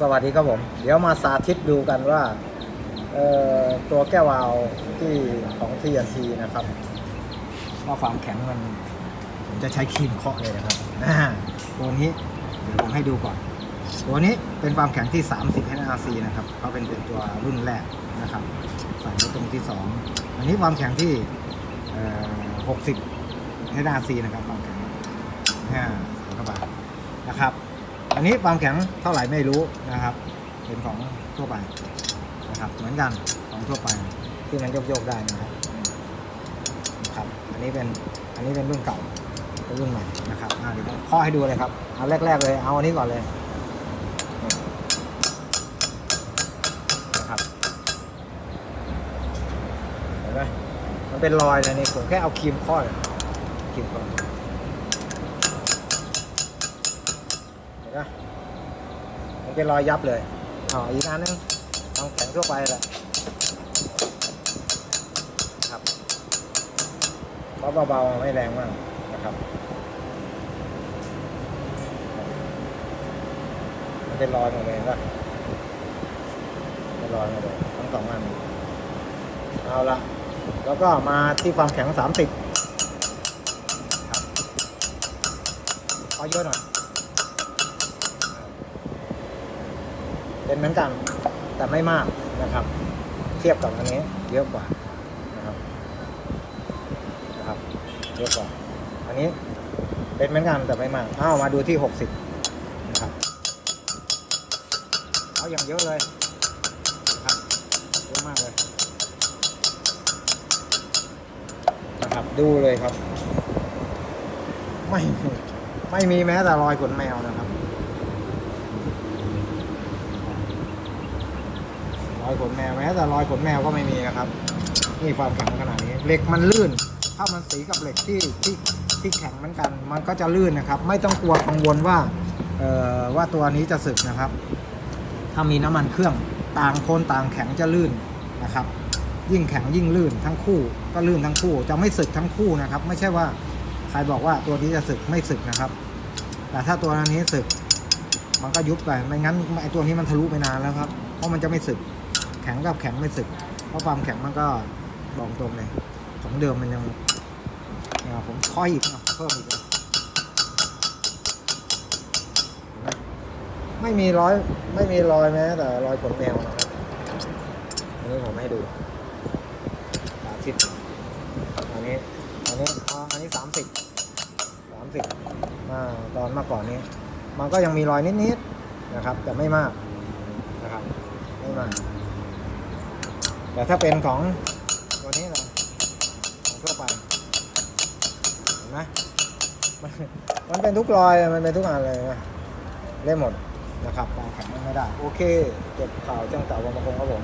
สวัสดีครับผม เดี๋ยวมาสาธิตดูกันว่าตัวแก้ววาวที่ของ TNT นะครับว่าความแข็งมันผมจะใช้ครีมเคาะเลยนะครับตัวนี้เดี๋ยวผมให้ดูก่อน ตัวนี้เป็นความแข็งที่ 30 HRC นะครับเขาเป็นเป็นตัวรุ่นแรกนะครับใส่ไว้ตรงที่ 2 อันนี้ความแข็งที่เอ่อ60 HRC นะครับความแข็งอ่าใส่เข้าไปนะครับ อันนี้ความแข็งเท่าไหร่ไม่รู้นะครับ เป็นของทั่วไปนะครับ เหมือนกันของทั่วไปที่มันโยกๆได้นะครับนะครับ อันนี้เป็นอันนี้เป็นรุ่นเก่ารุ่นใหม่นะครับอ่าเดี๋ยวข้อให้ดูเลยครับเอาแรก ๆ เลยเอาอันนี้ก่อนเลยนะครับเห็นไหมมันเป็นรอยเลยนี่ผมแค่เอาครีมข้อเลยครีมข้อเห็ นไหมมันเป็นรอยยับเลยอ๋ออีกอันนึงต้องแข็งทั่วไปแหละครับเพราะเบาๆไม่แรงมากนะครับมันเป็นรอยหมดเลยป่ะเป็นรอยหมดเลยทั้งสองอันเอาละแล้วก็มาที่ความแข็ง30ครับเอาเยอะหน่อย เป็นเหมือนกันแต่ไม่มากนะครับ เทียบกับอันนี้เยอะกว่านะครับนะครับเยอะกว่า อันนี้เป็นเหมือนกันแต่ไม่มากอ้าวมาดูที่หกสิบนะครับเอาอย่างเยอะเลยนะครับเยอะมากเลยนะครับดูเลยครับ ไม่ไม่มีแม้แต่รอยขนแมวนะครับ รอยขนแมวแม้แต่รอยขนแมวก็ไม่มีนะครับ นี่ความแข็งขนาดนี้ เหล็กมันลื่น ถ้ามันสีกับเหล็กที่ที่ที่แข็งเหมือนกัน มันก็จะลื่นนะครับ ไม่ต้องกลัวกังวลว่าเอ่อว่าตัวนี้จะสึกนะครับ ถ้ามีน้ำมันเครื่องต่างคนต่างแข็งจะลื่นนะครับ ยิ่งแข็งยิ่งลื่นทั้งคู่ ก็ลื่นทั้งคู่ จะไม่สึกทั้งคู่นะครับ ไม่ใช่ว่าใครบอกว่าตัวนี้จะสึกไม่สึกนะครับ แต่ถ้าตัวนี้สึกมันก็ยุบไป ไม่งั้นไอตัวนี้มันทะลุไปนานแล้วครับ เพราะมันจะไม่สึก ข็งกับแข็งไม่สึก เพราะความแข็งมันก็บอกตรงเลย ของเดิมมันยังเนี่ยผมค่อยอีกเพิ่มอีกเลยไม่มีรอยไม่มีรอยแม้แต่รอยขนแมวนะครับอันนี้ผมให้ดูสาธิตอันนี้อันนี้อันนี้สามสิบสามสิบมาตอนมื่อก่อนนี้ มันก็ยังมีรอยนิดๆนะครับ แต่ไม่มากนะครับไม่มาก แต่ถ้าเป็นของตัวนี้นะของทั่วไปเห็นไหมมันเป็นทุกรอยมันเป็นทุกอันเลยนะเล่นหมดนะครับวางแข็งมันไม่ได้ โอเค เก็บข่าวจ้างเต่าบางประคงครับผม